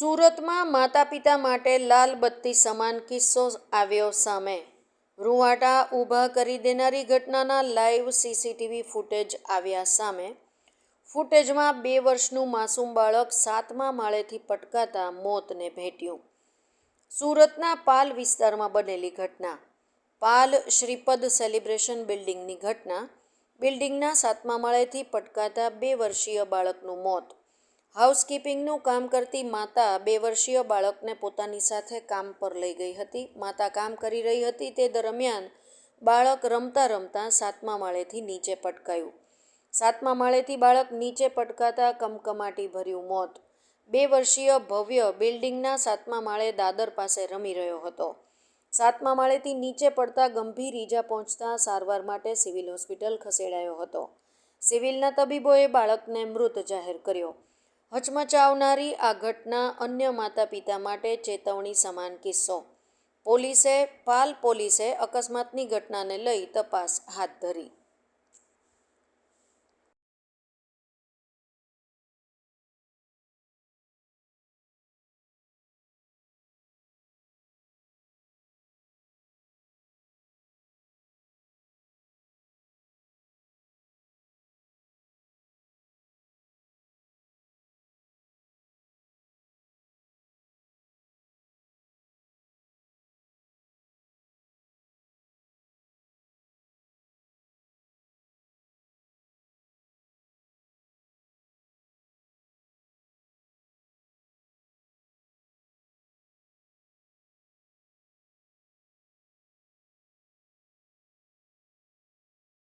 સુરતમાં માતા પિતા માટે લાલ બત્તી સમાન કિસ્સો આવ્યો સામે. રૂવાટા ઊભા કરી દેનારી ઘટનાના લાઈવ સીસીટીવી ફૂટેજ આવ્યા સામે. ફૂટેજમાં બે વર્ષનું માસૂમ બાળક સાતમા માળેથી પટકાતા મોતને ભેટ્યું. સુરતના પાલ વિસ્તારમાં બનેલી ઘટના. પાલ શ્રીપદ સેલિબ્રેશન બિલ્ડિંગની ઘટના. બિલ્ડિંગના સાતમા માળેથી પટકાતા બે વર્ષીય બાળકનું મોત. હાઉસકીપિંગનું કામ કરતી માતા બે વર્ષીય બાળકને પોતાની સાથે કામ પર લઈ ગઈ હતી. માતા કામ કરી રહી હતી તે દરમિયાન બાળક રમતા રમતા સાતમા માળેથી નીચે પટકાયું. સાતમા માળેથી બાળક નીચે પટકાતા કમકમાટી ભર્યું મોત. બે વર્ષીય ભવ્ય બિલ્ડિંગના સાતમા માળે દાદર પાસે રમી રહ્યો હતો. સાતમા માળેથી નીચે પડતા ગંભીર ઈજા પહોંચતા સારવાર માટે સિવિલ હોસ્પિટલ ખસેડાયો હતો. સિવિલના તબીબોએ બાળકને મૃત જાહેર કર્યો. હચમચાવનારી આ ઘટના અન્ય માતા પિતા માટે ચેતવણી સમાન કિસ્સો. પોલીસે, પાલ પોલીસે અકસ્માતની ઘટનાને લઈ તપાસ હાથ ધરી.